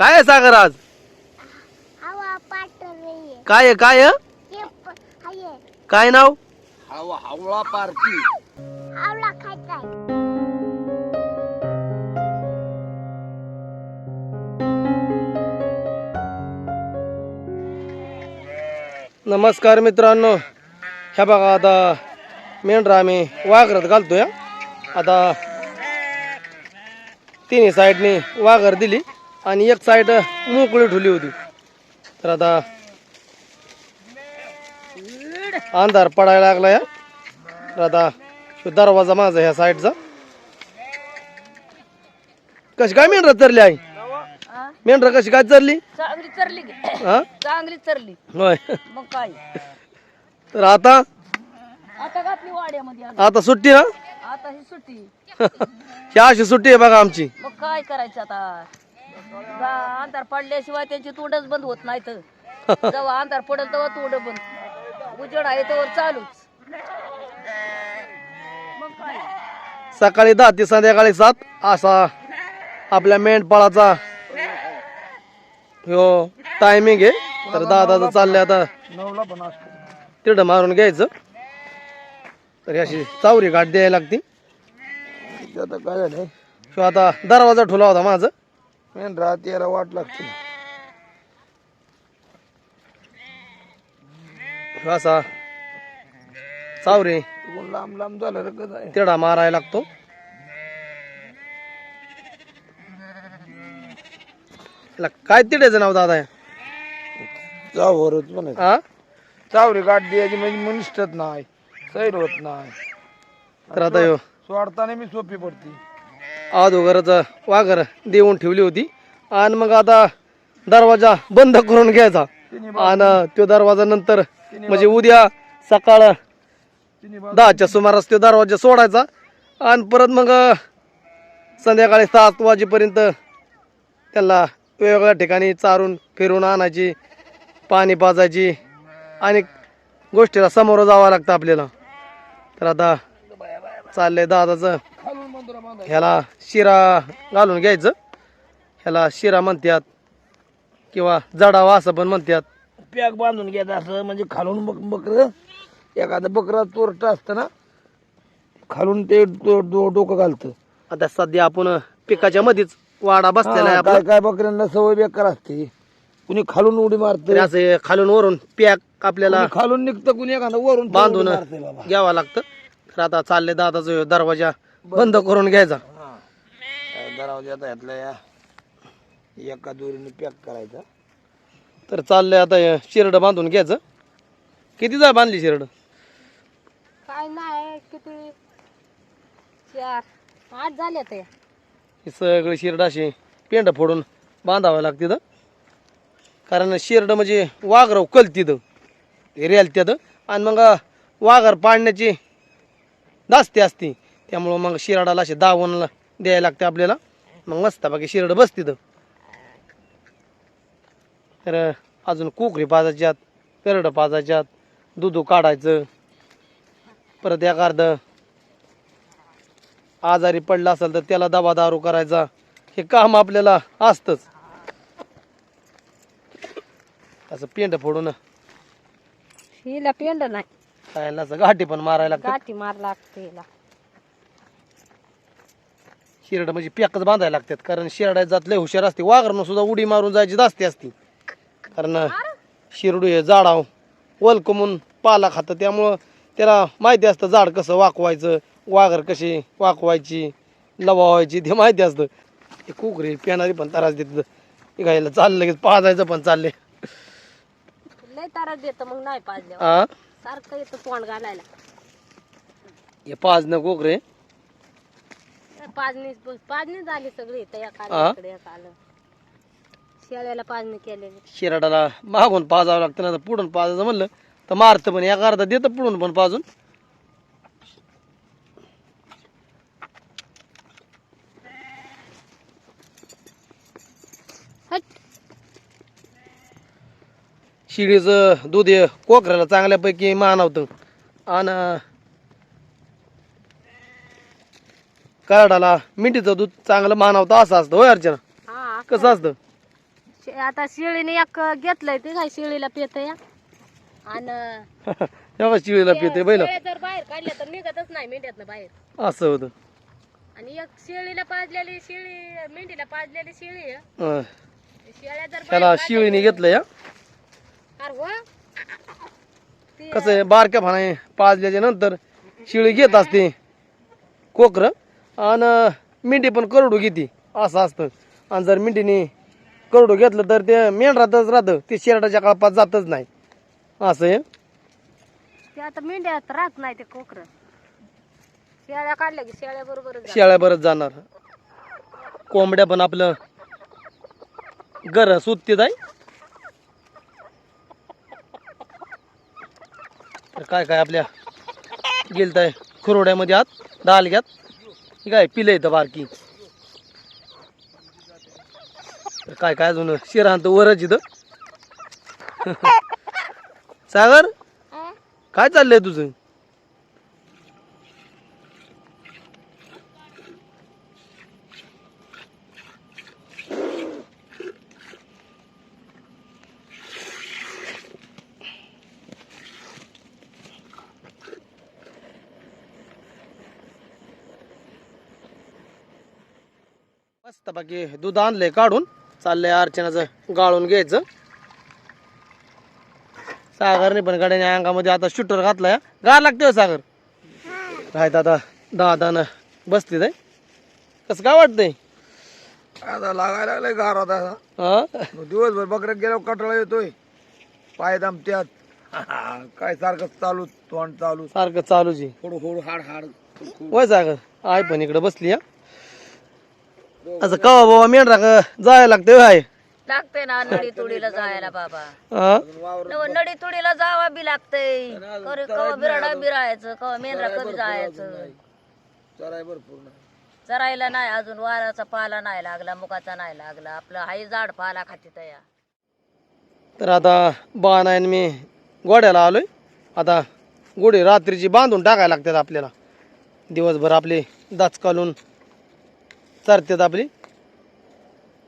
काय आहे सागर आज? हवा काय आहे काय आहे? प- हाये. काय नाव? हवा हवळा पार्टी आवळा खायचाय नमस्कार मित्रांनो. ह्या बघा आता मेंढरा आम्ही वाघरात घालतोय. हं. आता तिन्ही साईडने वाघर दिली. आणि एक साईड मोकळी ठेवली होती. तर आता अंधार पडायला लागला या. तर आता दरवाजा माझा ह्या साईडचा. कशी काय मेंढरा चरली आई? मेंढरा कशी काय चरली? चांगली चरली हा? चांगली चरली. होय. मग काय? तर आता? आता घातली वाड्यामध्ये आज. आता सुट्टी ना आता ही सुट्टी. ही अशी सुट्टी आहे बघा आमची. मग काय करायचं आता? जा- अंधार पडल्याशिवाय त्यांची तोंडच बंद होत नाही तर जेव्हा अंधार पडेल तेव्हा तोंड बंद. उजेड आहे तेव्हा चालूच. मग काय? सकाळी दहा ते संध्याकाळी सात असा आपल्या मेंढपाळाचा ह्यो टायमिंग आहे. तर दादाचं चाललंय आता नवला पण असतो तिरडं मारून घ्यायचं. तर ही अशी चावरी गाठ द्यायला लागती. आता काय झालंय? ह्यो आता दरवाजा ठुला होता माझं. रात यायला वाट लागते. असा चावरी तू लांब लांब झालं रे तिरडा मारायला लागतो. काय तिड्याचं नाव दादा चावरच हा चावरी गाठ द्यायची म्हणजे मनिष्ठच नाही सैर होत नाही. तर आता सोडताना मी सोपी पडती. अगोदरच वाघर देऊन ठेवली होती. आणि मग आता दरवाजा बंद करून घ्यायचा. आणि तो दरवाजा नंतर म्हणजे उद्या सकाळ दहाच्या सुमारास तो दरवाजा सोडायचा. आणि परत मग संध्याकाळी सात वाजेपर्यंत त्याला वेगवेगळ्या ठिकाणी चारून फिरून आणायची पाणी पाजायची आणि गोष्टीला समोर जावं लागतं आपल्याला. तर आता चाललंय दादाचं ह्याला शिरा घालून घ्यायचं. ह्याला शिरा म्हणतात किंवा जडावा असं पण म्हणतात पॅक बांधून घ्यायचं असं म्हणजे खालून बक बकर एखादं बकरा चोरट असतं ना खालून ते डो- डो- डोकं घालतं. आता सध्या आपण पिकाच्या मध्येच वाडा बसलेला आहे हा, आपला. काय काय बकऱ्यांना सवय बेकार असते. कुणी खालून उडी मारत तरी असं खालून वरून पॅक आपल्याला खालून निघतं कुणी एखादं वरून बांधून बाबा. घ्यावा लागतं. तर आता चालले दादाचा ह्यो दरवाजा. बंद करून घ्यायचा. हा. दरवाजात यातल्या या. एका दोरीने पॅक करायचा. तर चाललंय आता हे शिरड बांधून घ्यायचं. किती जाय बांधली शिरड? काय नाही किती? चार. आठ झाले ते ही सगळी शिरड अशी पेंड फोडून बांधावं लागते इथं. कारण शिरड म्हणजे वाघरव कल तिथं ते रेल तिथं आणि मग वाघर पाडण्याची दास्ती असती. त्यामुळं मग शिराडाला असे दावण द्यायला लागते आपल्याला. मग मस्त बाकी शिरड बस तिथं तर अजून कुकरी पाजायच्यात करडं पाजायच्यात दूध काढायचं. परत एक अर्ध आजारी पडला असेल तर त्याला दबा दारू करायचा. हे काम आपल्याला असतंच. असं पेंड फोडून. हिला पेंड नाही. खायला असं घाटी पण मारायला लागतं. गाठी मार लागते हिला. शिरड म्हणजे पॅकच बांधायला लागतात. कारण शिरडात जात लय हुशार असते. वाघरनं सुद्धा उडी मारून जायची जास्ती असती. कारण शिरडू हे झाडाव वलकमून पाला खातं त्यामुळं त्याला माहिती असतं झाड कसं वाकवायचं वाघर कशी वाकवायची लवावायची ते माहिती असतं. हे कुकरी पेणारी पण त्रास देत घ्यायला चाललं लगेच पाजायचं पण चालले लय तारा देत मग नाही पाजल्या हा सारखं येतं तोंड घालायला. हे पाजणं कोकरे. पाजणी पाजणी झाली सगळी त्या हा? इकडे एक आलं शेळ्याला पाजणी केलेली. शिराडाला मागून पाजावं लागतं ना पुढून पाजायचं म्हणलं तर मारतं पण एका अर्धा देतं पुढून पण पाजून. हट. शिडीचं दूध हे कोकऱ्याला चांगल्यापैकी मानवतं. आणि कराडाला मिठीचं दूध चांगलं मानवतं असं असतं होय अर्चना? हा कसं असतं? शे- आता शेळीने एक घेतलंय ते काय शेळीला पेत या आणि तेव्हा शिळीला पिते बैल. शेळ्या जर बाहेर काढल्या तर निघतच नाही मेंढ्यातनं बाहेर. असं होतं. आणि एक शेळीला पाजलेली शेळी मेंढीला पाजलेली शेळी आहे. अं, शेळ्या जर त्याला शिळीने घेतलं या अरे वा. ती कसं आहे बारक्या फाणे पाजल्याच्या नंतर शिळी घेत असते. कोकर? आणि मिंडी पण करडू घेते असं असतं. आणि जर मिंडीने करडू घेतलं तर ते मेंढरातच राहतं ते शेरडाच्या काळपात जातच नाही. असं आहे? ते आता मेंढ्यात राहत नाही ते कोकर शेळ्या काढल्या की शेळ्या बरोबर शेळ्या बरंच जाणार. कोंबड्या पण आपलं घर सुटते जाई तर काय काय आपल्या गेलताय खुरोड्यामध्ये आत? डालग्यात ही काय पिलं येतं बारकी. तर काय काय अजून? शिरांत वरच इथं. सागर? काय चाललंय तुझं? मस्त बाकी दूध आणलंय काढून. चाललंय अर्चनाचं गाळून घ्यायचं. सागरने पण गाड्याने अंगामध्ये आता शूटर घातलाय. गार लागते हो सागर. राहत आता दादानं बसली जाय कसं काय वाटतंय? आता लागायला लागलाय गार आता. हा? दिवसभर बकऱ्यात गेल्यावर कटाळा येतोय. पाय दामत्यात. काय सारखं चालू तोंड चालू सारखं चालूच आहे. होड होड हाड हाड. वय सागर आई पण इकडे बसली हा. असं कवा बाबा मेंढरा का जायला लागतंय काय लागते ना नडी तुडीला जायला बाबा. हा? नव नडी तुडीला जावा बी लागतंय. कधी कवा बिराडा बिरायचं कवा मेंढरा कधी जायचं. चराय भरपूर नाही. चरायला नाही अजून वाराचा पाला नाही लागला मुगाचा नाही लागला. आपलं हाई झाड पाला खाती तया. तर आता बाण आहे आणि मी गोड्याला आलोय. आता गोडी रात्रीची बांधून टाकायला लागतात आपल्याला. दिवसभर आपले दाच कालून चरतात आपली?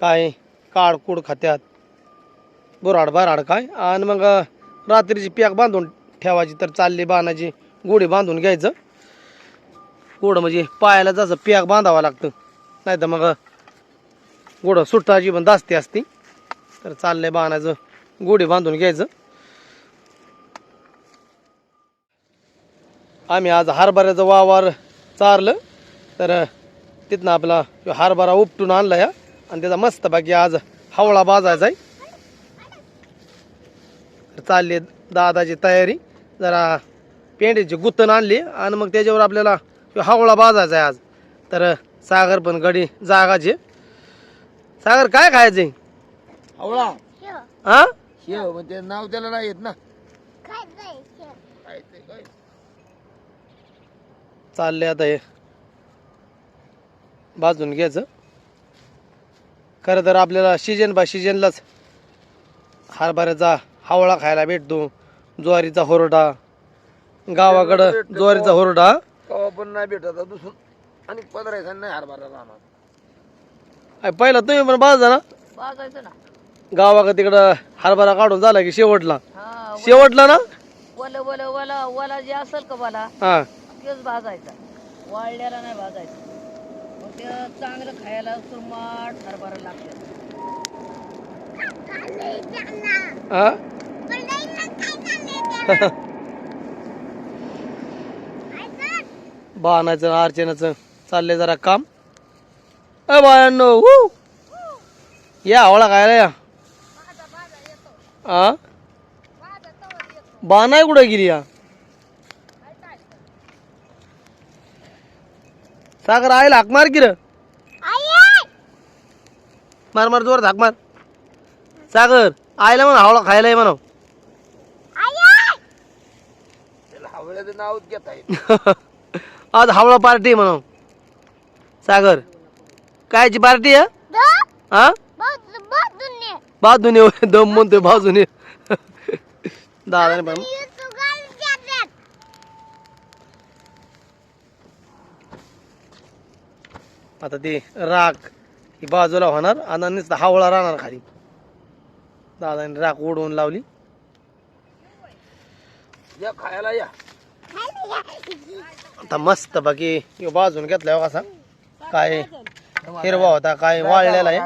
काय? काळकूड खात्यात. बोराड बाराड काय? आणि मग रात्रीची पॅक बांधून ठेवायची तर चालली बाणाची गोडी बांधून घ्यायचं. गोड म्हणजे पायाला जसं पॅक बांधावं लागतं. नाही तर मग गोड सुट्टाची पण दास्ती असती. तर चाललंय बाणाचं गोडी बांधून घ्यायचं. आम्ही आज हरभऱ्याचं वावर चारलं. तर तिथनं आपला हरभरा उपटून आणला या आणि त्याचा मस्त बाकी आज हवळा बाजायचा आहे. तर चालली दादाची तयारी. जरा पेंडीची गुत्तन आणली आणि मग त्याच्यावर आपल्याला हवळा बाजायचा आहे आज. तर सागर पण गडी जागाचे सागर काय खायचंय? आवळा शेव. हा शेव ते नाव त्याला नाही येत ना. चाललंय आता हे भाजून घ्यायचं. खरं तर आपल्याला सीजन बा सीजनलाच हरभऱ्याचा हावळा खायला भेटतो ज्वारीचा होरडा गावाकडं ज्वारीचा होरडा. कवा पण नाही भेटत आणि पंधरा नाही हरभरा राहणार. पहिला तुम्ही पण बाजा ना? बाजायचं ना. गावाकडं तिकडं हरभरा काढून झाला की शेवटला? हा शेवटला ना? वल वल वल वला जे असेल का मला हा. तेच भाजायचा. वाळल्याला नाही भाजायचं. ते चांगलं खायला सुरमाट हरभरा लागतं. हा काय बाणाचं अर्चनाचं चाललंय जरा काम. अ बायांनो या आवळा खायला या. आ? बाणाय कुठं गेली या? सागर आईला हाक मार की र. आई मार मार जोर हाक मार. सागर आईला म्हणा आवळा खायला ये म्हणा हवळ्याचं घेता आज हावळा पार्टी म्हणा सागर कायची पार्टी आहे? हा बहुत बहुत दुनिया. बाजूने दम म्हणतोय बाजूने दादाने पण ये तू गाल जातात आता ते राख ही बाजूला होणार आणि हावळा राहणार खाली. दादाने राख उडवून लावली. या खायला या. आता मस्त बाकी बाजून घेतलाय हो कसा काय हिरवा होता काय वाळलेला आहे.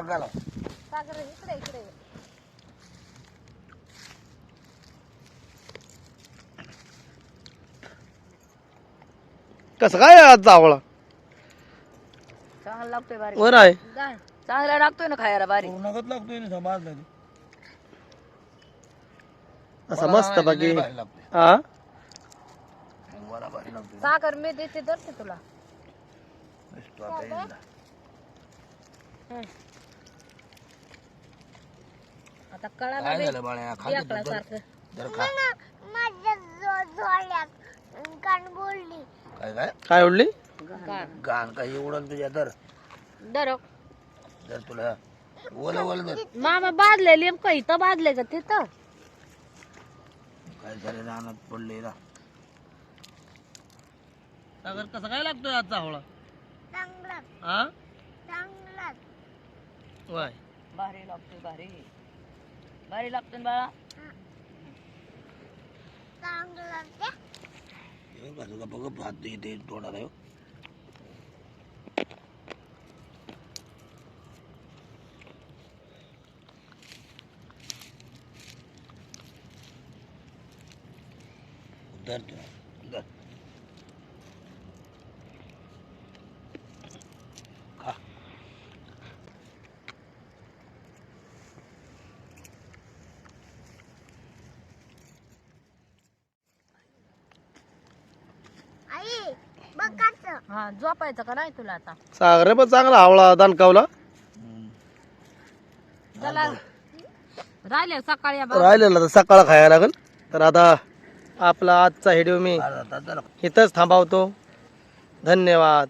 कसं काय आज जावळा? चांगला लागतोय बारीक. वर आहे. चांगला लागतोय ना खायला बारीक. पूर्णगत लागतोय ना भाजला ते. असा मस्त बाकी. भारी लागतोय. हा? वडा भारी लागतोय. साखर मी देते धरते तुला. नुसतं आता येईल. आता कळाला काय झालं बाळ्या? खाली तर दर- सारखं. दर खा. काय काय? काय उडली गाण. काही उडल तुझ्या दर दर जर तुला. ओलं ओलं दर मामा बादले नेमकं इथं बादले का तिथं. काय झालं रानात पडले ना सागर कसा काय लागतोय आज चांगला. हा चांगला. वाय. भारी लागतोय भारी. भारी लागतोय ना बाळा. चांगला. ते हे बाजूला बघ भात इथे तोडा आहे खा. आई हा झोपायचं का नाही तुला आता? सागर पण चांगला आवळा दणकावला. चला राहिले सकाळी राहिलेला तर सकाळ खायला लागेल. तर आता आपला आजचा व्हिडिओ मी इथंच थांबवतो. धन्यवाद.